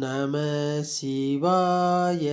நம சிவாய.